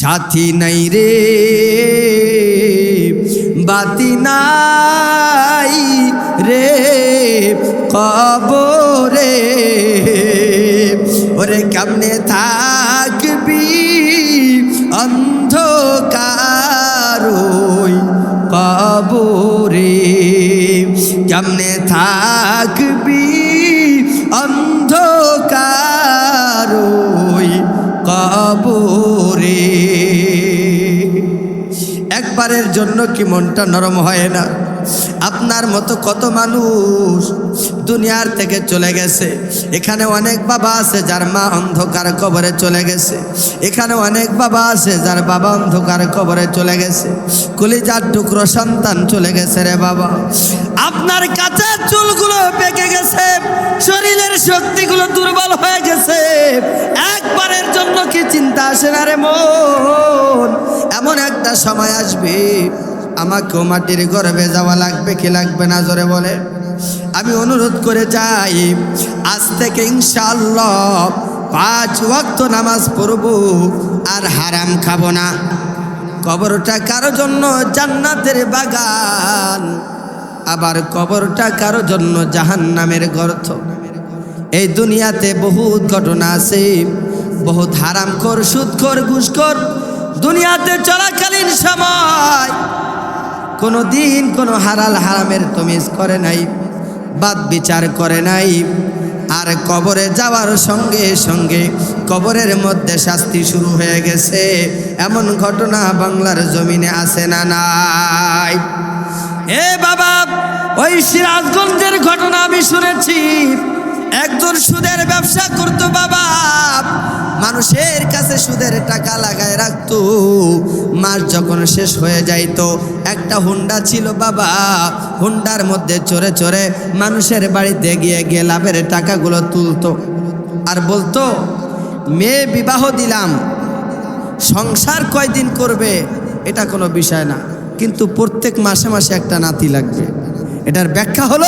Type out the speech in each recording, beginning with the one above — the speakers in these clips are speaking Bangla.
সাথী নাই রে বাতি নাই রে কবরে। ওরে কেমনে থাকবি অন্ধকার কবরে? কেমনে থাকবি একবারের জন্য কি মনটা নরম হয় না? আপনার মতো কত মানুষ দুনিয়ার থেকে চলে গেছে। এখানে অনেক বাবা আছে যার মা অন্ধকার কবরে চলে গেছে। এখানে অনেক বাবা আছে যার বাবা অন্ধকার কবরে চলে গেছে। কলিজার টুকরো সন্তান চলে গেছে রে বাবা। আপনার কাঁচা চুলগুলো পেকে গেছে, শরীরের শক্তিগুলো দুর্বল হয়ে গেছে। একবারের জন্য কি চিন্তা আসে না রে মন? এমন একটা সময় আসবে আমাকেও মাটির গর্বে যাওয়া লাগবে, কি লাগবে না জোরে বলে। আমি অনুরোধ করে যাই আজ থেকে ইনশাআল্লাহ পাঁচ ওয়াক্ত নামাজ পড়ব আর হারাম খাব না। কবরটা কারও জন্য জান্নাতের বাগান, আবার কবরটা কারও জন্য জাহান্নামের গর্ত। এই দুনিয়াতে বহুত ঘটনা আছে, বহুত হারাম কর সুদখোর, ঘুষখোর। দুনিয়াতে চলাকালীন সময় কোনো দিন কোনো হারাল হারামের তমিজ করে নাই, বাদ বিচার করে নাই। আর কবরে যাওয়ার সঙ্গে সঙ্গে কবরের মধ্যে শাস্তি শুরু হয়ে গেছে। এমন ঘটনা বাংলার জমিনে আছে না নাই? এ বাবা, ওই সিরাজগঞ্জের ঘটনা আমি শুনেছি। একজন সুদের ব্যবসা করতো বাবা। মানুষের কাছে সুদের টাকা লাগায় রাখতো। মাস যখন শেষ হয়ে যাইতো, একটা হুন্ডা ছিল বাবা। হুন্ডার মধ্যে চড়ে চড়ে মানুষের বাড়িতে গিয়ে গিয়ে লাভের টাকাগুলো তুলতো। আর বলতো, মেয়ে বিবাহ দিলাম, সংসার কয়দিন করবে? এটা কোনো বিষয় না। কিন্তু প্রত্যেক মাসে মাসে একটা নাতি লাগবে। এটার ব্যাখ্যা হলো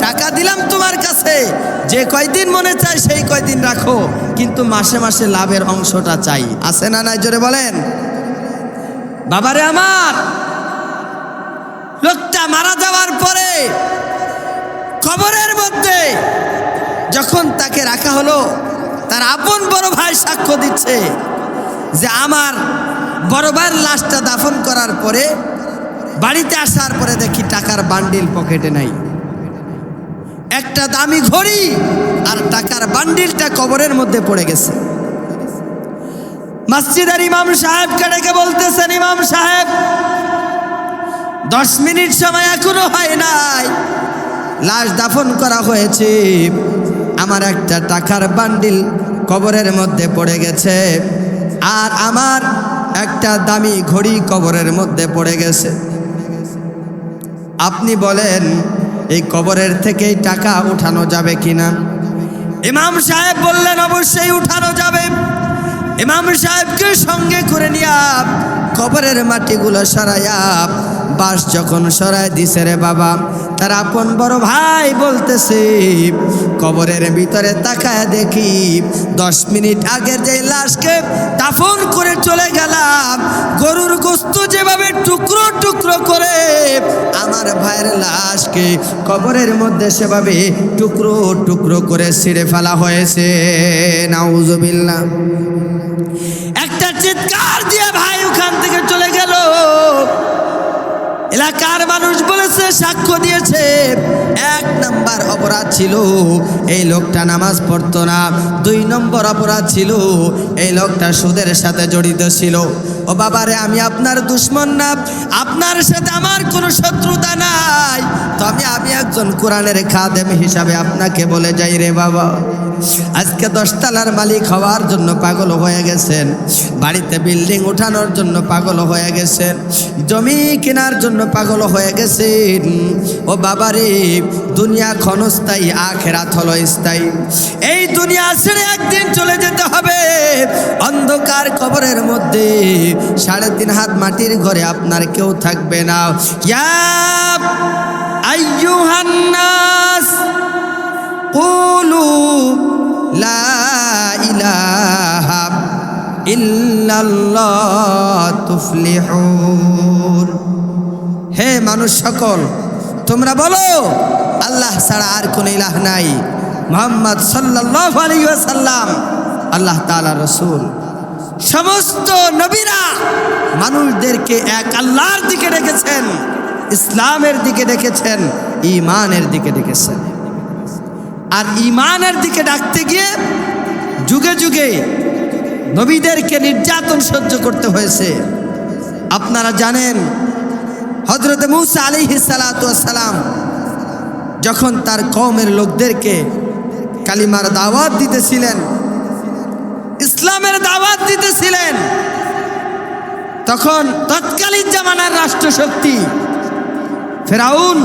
টাকা দিলাম তোমার কাছে। যে কয়দিন মনে চায় সেই কয়দিন রাখো। কিন্তু মাসে মাসে লাভের অংশটা চাই। আছে না নাই জোরে বলেন? বাবারে আমার! লোকটা মারা যাওয়ার পরে কবরের মধ্যে যখন তাকে রাখা হলো, তার আপন বড় ভাই সাক্ষ্য দিচ্ছে যে আমার বড় ভাইয়ের লাশটা দাফন করার পরে বাড়িতে আসার পরে দেখি টাকার বান্ডিল পকেটে নাই। একটা দামি ঘড়ি আর টাকার বান্ডিলটা কবরের মধ্যে পড়ে গেছে। মসজিদের ইমাম সাহেবকে ডেকে বলতেছেন, ইমাম সাহেব, দশ মিনিট সময় এখনও হয় নাই। লাশ দাফন করা হয়েছে। আমার একটা টাকার বান্ডিল কবরের মধ্যে পড়ে গেছে। আর আমার একটা দামি ঘড়ি কবরের মধ্যে পড়ে গেছে। আপনি বলেন এই কবরের থেকে এই টাকা উঠানো যাবে কিনা? ইমাম সাহেব বললেন, অবশ্যই উঠানো যাবে। ইমাম সাহেবকে সঙ্গে করে নিয়া কবরের মাটিগুলো সরাইয়া বাস যখন সরাই দিছে রে বাবা, তার আপন বড় ভাই বলতেছে, কবরের ভিতরে তাকায় দেখি দশ মিনিট আগের যে লাশকে দাফন করে চলে গেলাম। গরুর গোস্ত যেভাবে টুকরো টুকরো করে আমার ভাইয়ের লাশকে কবরের মধ্যে সেভাবে টুকরো টুকরো করে ছিঁড়ে ফেলা হয়েছে। নাউজুবিল্লাহ। একটা চিৎকার দিয়ে ভাই ওখান থেকে চলে গেল। এলাকার মানুষ বলেছে, সাক্ষ্য দিয়েছে। এক নাম্বার অপরাধ ছিল, এই লোকটা নামাজ পড়ত না। দুই নম্বর অপরাধ ছিল, এই লোকটা সুদের সাথে জড়িত ছিল। ও বাবারে, আমি আপনার দুশ্মন না, আপনার সাথে আমার কোনো শত্রুতা নাই। তবে আমি একজন কোরআনের খাদেম হিসাবে আপনাকে বলে যাই রে বাবা। আজকে দশতলার মালিক হওয়ার জন্য পাগল হয়ে গেছেন। বাড়িতে বিল্ডিং উঠানোর জন্য পাগল হয়ে গেছেন। জমি কেনার জন্য পাগল হয়ে গেছেন। ও বাবা বাবারে, দুনিয়া ক্ষণস্থায়ী, আখেরাত হলো স্থায়ী। এই দুনিয়া ছেড়ে একদিন চলে যেতে হবে। অন্ধকার কবরের মধ্যে সাড়ে তিন হাত মাটির ঘরে আপনার কেউ থাকবে না। ইল্লাল্লাহ তুফলিহুন। হে মানুষ সকল, তোমরা বলো, আল্লাহ ছাড়া আর কোন ইলাহ নাই। মোহাম্মদ সাল্লাল্লাহু আলাইহি ওয়াসাল্লাম, আল্লাহ তাআলা রসুল। সমস্ত নবীরা মানুষদেরকে এক আল্লাহর দিকে ডেকেছেন, ইসলামের দিকে ডেকেছেন ইমানের দিকে ডেকেছেন। আর ইমানের দিকে ডাকতে গিয়ে যুগে যুগে নবীদেরকে নির্যাতন সহ্য করতে হয়েছে। আপনারা জানেন হজরত মুসা আলী সালাম যখন তার কমের লোকদেরকে কালিমার দাওয়াত দিতেছিলেন, ইসলামের দাওয়াত দিতেছিলেন, তখন তৎকালীন জামানার রাষ্ট্রশক্তি ফেরাউন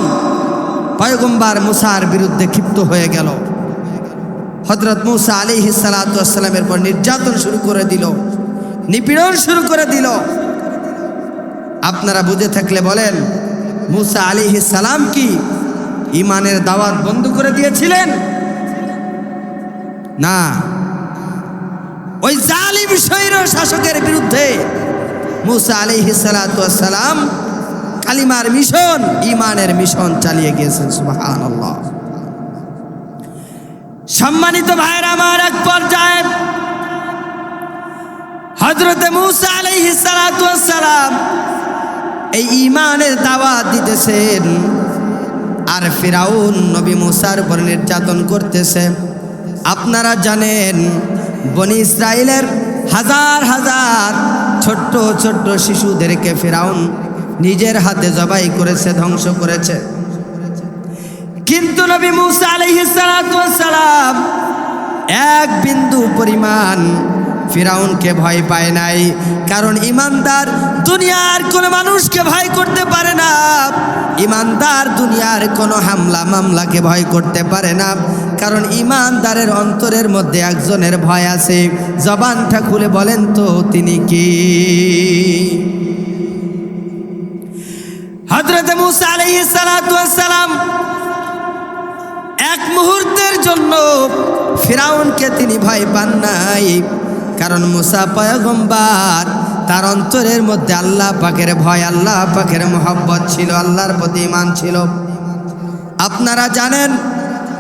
পয়গম্বার মুসার বিরুদ্ধে ক্ষিপ্ত হয়ে গেল। হজরত মুসা আলী সালাতামের পর নির্যাতন শুরু করে দিল, নিপীড়ন শুরু করে দিল। আপনারা বুঝে থাকলে বলেন, মুসা আলী সালাম কি ইমানের দাওয়াত বন্ধ করে দিয়েছিলেন? না। ওই জালিম শৈর শাসকের বিরুদ্ধে মুসা আলী সালাম কালিমার মিশন ইমানের মিশন চালিয়ে গিয়েছেন সুবাহান সম্মানিত ভাইয়ের, আমার এক পর্যায়ে হজরতে মুসা আলাইহি সালাম এই ইমানের দাওয়াত দিতেছেন। আর ফিরাউন নবী মুসার উপর নির্যাতন করতেছে। আপনারা জানেন, বনি ইসরায়েলের হাজার হাজার ছোট্ট ছোট্ট শিশুদেরকে ফেরাউন নিজের হাতে জবাই করেছে, ধ্বংস করেছে। কিন্তু নবী মুসা আলাইহিস সালাম এক বিন্দু পরিমাণ ফিরাউনকে ভয় পায় নাই। কারণ ইমানদার দুনিয়ার কোনো মানুষকে ভয় করতে পারে না। ইমানদার দুনিয়ার কোনো হামলা মামলাকে ভয় করতে পারে না। কারণ ইমানদারের অন্তরের মধ্যে একজনের ভয় আছে। জবানটা খুলে বলেন তো, তিনি কি? হজরত মুসা আলাইহিস সালাম এক মুহূর্তের জন্য ফিরাউনকে তিনি ভয় পান নাই। কারণ মুসা পয়গম্বার, তার অন্তরের মধ্যে আল্লাহ পাকের ভয়, আল্লাহ পাকের মোহব্বত ছিল, আল্লাহর প্রতি ইমান ছিল। আপনারা জানেন,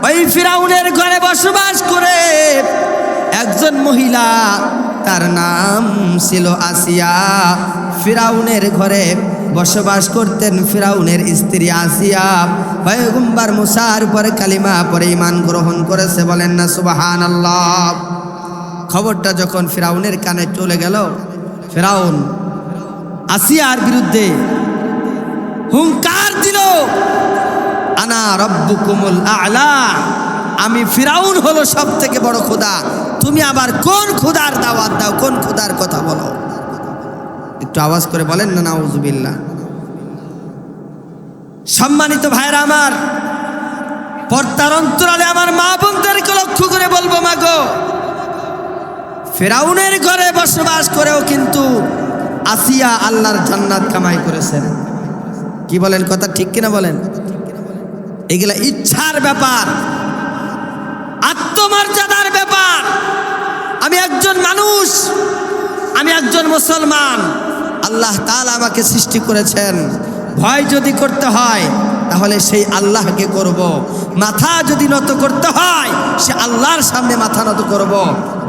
ওই ফিরাউনের ঘরে বসবাস করে একজন মহিলা, তার নাম ছিল আসিয়া। ফিরাউনের ঘরে বসবাস করতেন ফিরাউনের স্ত্রী আসিয়া। পয়গম্বার মুসার পরে কালিমা পরে ইমান গ্রহণ করেছে, বলেন না সুবাহান আল্লাহ খবরটা যখন ফেরাউনের কানে চলে গেল, ফেরাউন আসিয়ার বিরুদ্ধে হুঙ্কার দিল, আনা রব্বুকুমুল আলা আমি ফিরাউন হলো সব থেকে বড় খোদা তুমি আবার কোন খুদার দাওয়াত দাও, কোন খুদার কথা বলো? একটু আওয়াজ করে বলেন না নাউজুবিল্লা সম্মানিত ভাইরা আমার, পর্দার অন্তরালে আমার মা বোনদেরকে লক্ষ্য করে বলব মাগো ফেরাউনের ঘরে বসবাস করেও কিন্তু আসিয়া আল্লাহর জান্নাত কামাই করেছেন। কি বলেন কথা ঠিক কিনা বলেন? এগুলা ইচ্ছার ব্যাপার, আত্মমর্যাদার ব্যাপার। আমি একজন মানুষ, আমি একজন মুসলমান। আল্লাহ তাআলা আমাকে সৃষ্টি করেছেন। ভয় যদি করতে হয় তাহলে সেই আল্লাহকে করব। মাথা যদি নত করতে হয়, সে আল্লাহর সামনে মাথা নত করব।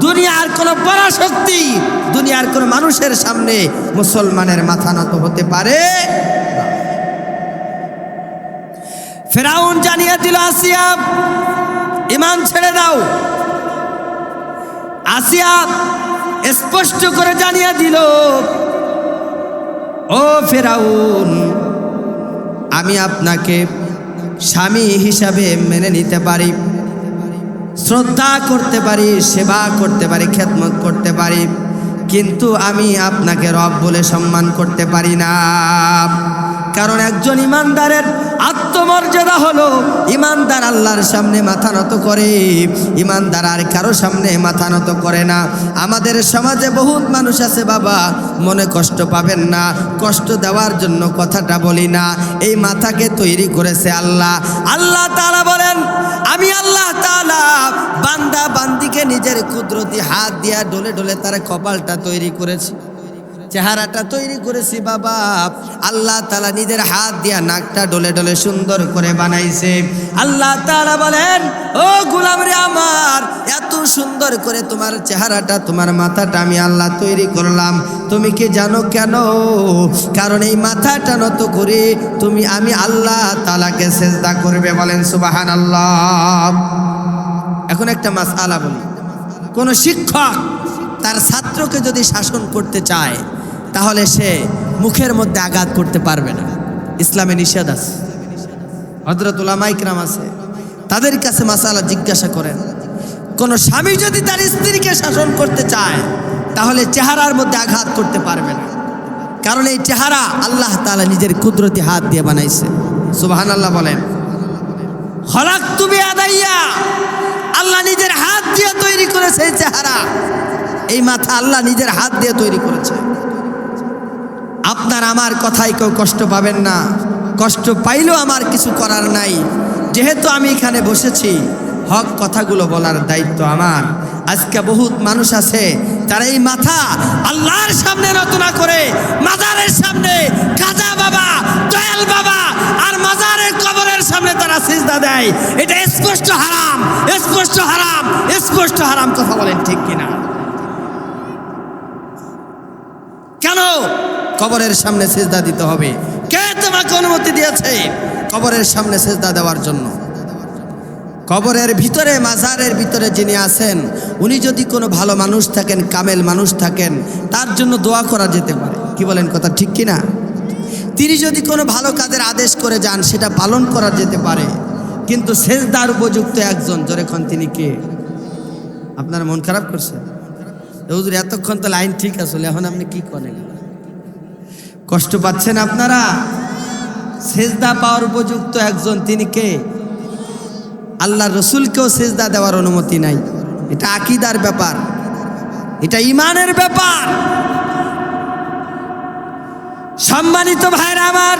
দুনিয়ার কোনো পরাশক্তি, দুনিয়ার কোনো মানুষের সামনে মুসলমানের মাথা নত হতে পারে ফেরাউন জানিয়ে দিল, আসিয়া ইমান ছেড়ে দাও আসিয়া স্পষ্ট করে জানিয়ে দিল, ও ফেরাউন আমি আপনাকে স্বামী হিসাবে মেনে নিতে পারি, শ্রদ্ধা করতে পারি, সেবা করতে পারি, খেদমত করতে পারি, কিন্তু আমি আপনাকে রব বলে সম্মান করতে পারি না। কারণ একজন ইমানদারের মর্যাদা হলো? ইমানদার আল্লাহর সামনে মাথা নত করে। ইমানদার আর কারও সামনে মাথা নত করে না। আমাদের সমাজে বহুত মানুষ আছে বাবা, মনে কষ্ট পাবেন না। কষ্ট দেওয়ার জন্য কথাটা বলি না। এই মাথাকে তৈরি করেছে আল্লাহ। আল্লাহ তাআলা বলেন, আমি আল্লাহ তাআলা বান্দা বান্দিকে নিজের কুদরতি হাত দিয়া ডলে ডলে তার কপালটা তৈরি করেছি। চেহারাটা তৈরি করেছি বাবা। আল্লাহ তালা নিজের হাত দিয়া নাকটা ডলে ডলে সুন্দর করে বানাইছে। আল্লাহ তালা বলেন, ও গুলাম রে আমার, এত সুন্দর করে তোমার চেহারাটা, তোমার মাথাটা আমি আল্লাহ তৈরি করলাম। তুমি কি জানো কেন? কারণ এই মাথাটা নত করে তুমি, আমি আল্লাহ তালাকে সেজদা করবে বলেন সুবাহান আল্লাহ এখন একটা মাস আলা বলি। কোনো শিক্ষক তার ছাত্রকে যদি শাসন করতে চায় তাহলে সে মুখের মধ্যে আঘাত করতে পারবে না। ইসলামে নিষেধ আছে। হজরতুল মাইকরাম আছে। তাদের কাছে মাসালা জিজ্ঞাসা করেন, কোন স্বামী যদি তার স্ত্রীকে শাসন করতে চায়, তাহলে চেহারার মধ্যে আঘাত করতে পারবে না। কারণ এই চেহারা আল্লাহ তাআলা নিজের কুদরতি হাত দিয়ে বানাইছে। সুবাহান আল্লাহ বলেন হলাক তুমি আদাইয়া আল্লাহ নিজের হাত দিয়ে তৈরি করেছে এই চেহারা। এই মাথা আল্লাহ নিজের হাত দিয়ে তৈরি করেছে। আপনার আমার কথাই কেউ কষ্ট পাবেন না। কষ্ট পাইলেও আমার কিছু করার নাই। যেহেতু আমি এখানে বসেছি, হক কথাগুলো বলার দায়িত্ব আমার। আজকে বহুত মানুষ আছে, তারা এই মাথা আল্লাহর সামনে রচনা করে, মাজারের সামনে কাজা বাবা, দয়াল বাবা, আর মাজারের কবরের সামনে তারা সিজদা দেয়। এটা স্পষ্ট হারাম স্পষ্ট হারাম স্পষ্ট হারাম কথা বলেন ঠিক কেন? কবরের সামনে সেজদা দিতে হবে। কে তোমাকে অনুমতি দিয়েছে? কবরের সামনে সেজদা দেওয়ার জন্য। কবরের ভিতরে, মাজারের ভিতরে যিনি আছেন, উনি যদি কোনো ভালো মানুষ থাকেন, কামেল মানুষ থাকেন, তার জন্য দোয়া করা যেতে পারে। কি বলেন কথা ঠিক কি না তিনি যদি কোনো ভালো কাজের আদেশ করে যান, সেটা পালন করা যেতে পারে। কিন্তু সেজদার উপযুক্ত একজন যখন তিনি কে? আপনার মন খারাপ করছে? হুজুর, এতক্ষণ তো লাইন ঠিক আসলে এখন আপনি কি করেন? কষ্ট পাচ্ছেন আপনারা? সেজদা পাওয়ার উপযুক্ত একজন তিনি কে? আল্লাহ রসুলকেও সেজদা দেওয়ার অনুমতি নাই। এটা আকিদার ব্যাপার। এটা ইমানের ব্যাপার। সম্মানিত ভাইরা আমার,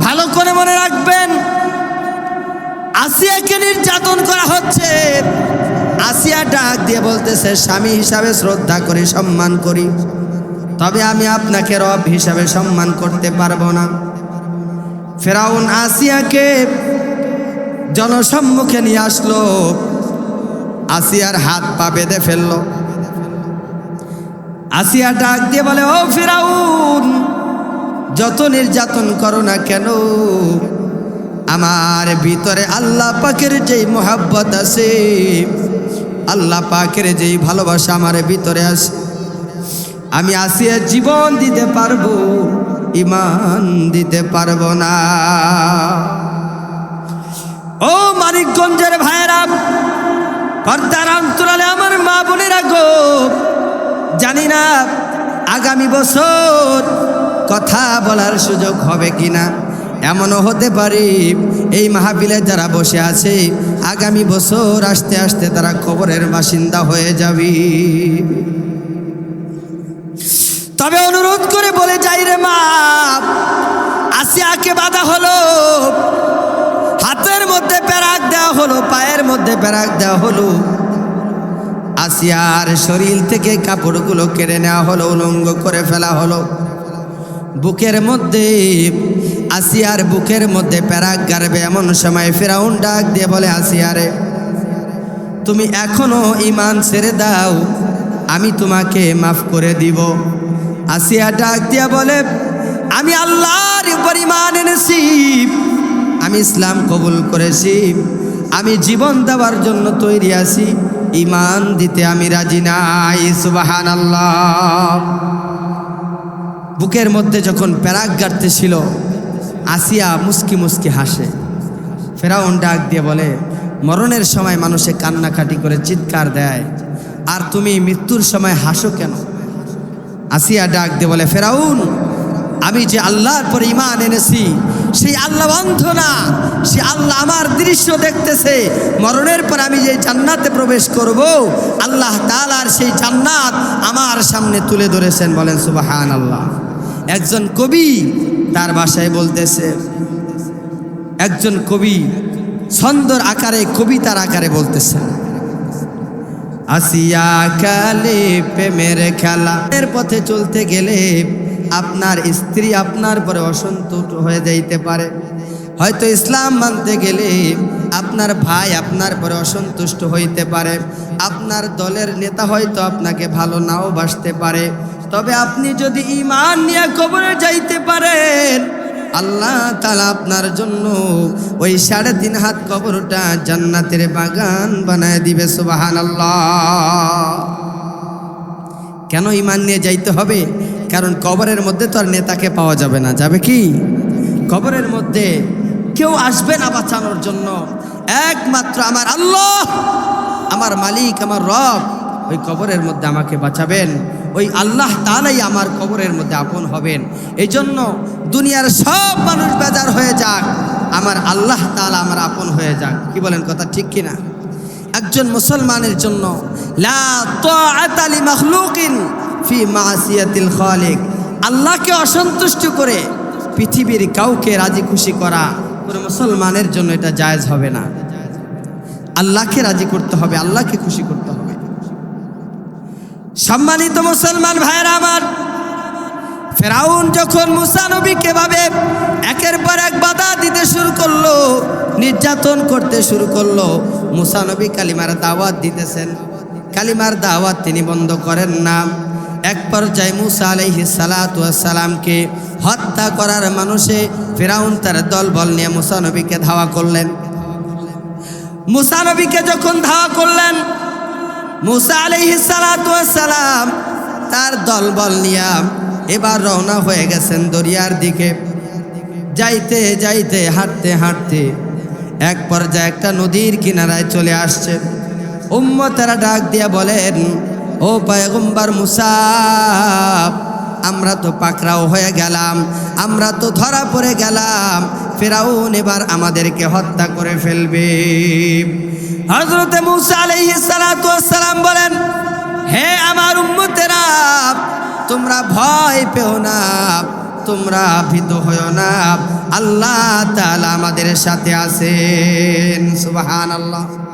ভালো করে মনে রাখবেন, আসিয়াকে নির্যাতন করা হচ্ছে। আসিয়া ডাক দিয়ে বলতেছে, স্বামী হিসাবে শ্রদ্ধা করি সম্মান করি। তবে আমি আপনাকে রব হিসাবে সম্মান করতে পারব না। ফেরাউন আসিয়াকে জনসম্মুখে নিয়ে আসলো, আসিয়ার হাত পা বেঁধে ফেলল। আসিয়া ডাক দিয়ে বলে, ও ফেরাউন, যত নির্যাতন করো না কেন? আমার ভিতরে আল্লাহ পাকের যেই মোহাব্বত আছে, আল্লাহ পাকের যেই ভালোবাসা আমার ভিতরে আছে আমি আসিয়া জীবন দিতে পারব ইমান দিতে পারব না। ও মানিকগঞ্জের ভাইয়েরা পর্দার অন্তরালে আমার মা বোনেরা গো, জানি না আগামী বছর কথা বলার সুযোগ হবে কিনা। এমনও হতে পারে এই মাহফিলে যারা বসে আছে, আগামী বছর আসতে আসতে তারা খবরের বাসিন্দা হয়ে যাবে। তবে অনুরোধ করে বলে যাই রে মা। আসিয়াকে বাধা হলো। হাতের মধ্যে প্যারাক দেওয়া হলো, পায়ের মধ্যে প্যারাক দেওয়া হলো। আসিয়ার শরীর থেকে কাপড়গুলো কেড়ে নেওয়া হলো, উলঙ্গ করে ফেলা হলো। বুকের মধ্যে, আসিয়ার বুকের মধ্যে প্যারাক গাড়বে এমন সময় ফেরাউন ডাক দিয়ে বলে, আসিয়ারে, তুমি এখনও ইমান ছেড়ে দাও, আমি তোমাকে মাফ করে দিব। আসিয়া ডাক দিয়া বলে, আমি আল্লাহর পরিমাণ এনেছি আমি ইসলাম কবুল করেছি। আমি জীবন দেওয়ার জন্য তৈরি আছি। ইমান দিতে আমি রাজি নাই সুবাহান আল্লাহ বুকের মধ্যে যখন প্যারাক গাড়তেছিল, আসিয়া মুস্কি মুস্কি হাসে। ফেরাউন ডাক দিয়ে বলে, মরণের সময় মানুষে কান্নাকাটি করে চিৎকার দেয়। আর তুমি মৃত্যুর সময় হাসো কেন? আসিয়া ডাক দিয়ে বলে, ফেরাউন, আমি যে আল্লাহর পর ইমান এনেছি, সেই আল্লাহ অন্ধ না। সে আল্লাহ আমার দৃশ্য দেখতেছে। মরণের পর আমি যে জান্নাতে প্রবেশ করব, আল্লাহ তালার সেই জান্নাত আমার সামনে তুলে ধরেছেন। বলেন সুবাহান আল্লাহ একজন কবি তার ভাষায় বলতেছে, একজন কবি ছন্দর আকারে, কবিতার আকারে বলতেছেন। আসিয়া কালে প্রেমের খেলা। এর পথে চলতে গেলে আপনার স্ত্রী আপনার পরে অসন্তুষ্ট হয়ে যাইতে পারে। হয়তো ইসলাম মানতে গেলে আপনার ভাই আপনার পরে অসন্তুষ্ট হইতে পারে। আপনার দলের নেতা হয়তো আপনাকে ভালো নাও বাসতে পারে। তবে আপনি যদি ইমান নিয়ে কবরে যাইতে পারেন আল্লাহ তালা আপনার জন্য ওই সাড়ে তিন হাত কবরটা জান্নাতের বাগান বানায় দিবে সুবাহান আল্লাহ কেন ইমান নিয়ে যাইতে হবে? কারণ কবরের মধ্যে তো আর নেতাকে পাওয়া যাবে না, যাবে কি? কবরের মধ্যে কেউ আসবে না বাঁচানোর জন্য। একমাত্র আমার আল্লাহ, আমার মালিক, আমার রব, ওই কবরের মধ্যে আমাকে বাঁচাবেন। ওই আল্লাহ তালাই আমার কবরের মধ্যে আপন হবেন। এই জন্য দুনিয়ার সব মানুষ বেজার হয়ে যাক। আমার আল্লাহ তালা আমার আপন হয়ে যাক। কি বলেন কথা ঠিক কিনা? একজন মুসলমানের জন্য ফি আল্লাহকে অসন্তুষ্ট করে পৃথিবীর কাউকে রাজি খুশি করা কোনো মুসলমানের জন্য এটা জায়েজ হবে না। আল্লাহকে রাজি করতে হবে, আল্লাহকে খুশি করতে সম্মানিত মুসলমান ভাইয়েরা আমার, ফেরাউন যখন মুসা নবীকে ভাবে, একের পর এক বাধা দিতে শুরু করল, নির্যাতন করতে শুরু করল, মুসা নবী কালিমার দাওয়াত দিতেছেন। কালিমার দাওয়াত তিনি বন্ধ করেন না। এক পর্যায়ে মুসা আলাইহি সালামকে হত্যা করার মানুষে ফেরাউন তার দল বল নিয়ে মুসা নবীকে ধাওয়া করলেন। মুসা নবীকে যখন ধাওয়া করলেন মুসা আলাইহি সালাম তার দলবল নিয়া এবার রওনা হয়ে গেছেন দরিয়ার দিকে। যাইতে যাইতে, হাঁটতে হাঁটতে এক পর্যায়ে একটা নদীর কিনারায় চলে আসছে। উম্মতেরা ডাক দিয়া বলেন, ও পয়গম্বর মুসা, আমরা তো পাকড়াও হয়ে গেলাম, আমরা তো ধরা পড়ে গেলাম, ফেরাউন এবার আমাদেরকে হত্যা করে ফেলবে। হজরতে মুসা সালাতু সালাম বলেন, হে আমার উম্মতেরা, তোমরা ভয় পেও না, তোমরা ভীত হও না। আল্লাহ তাআলা আমাদের সাথে আছেন। সুবহানাল্লাহ।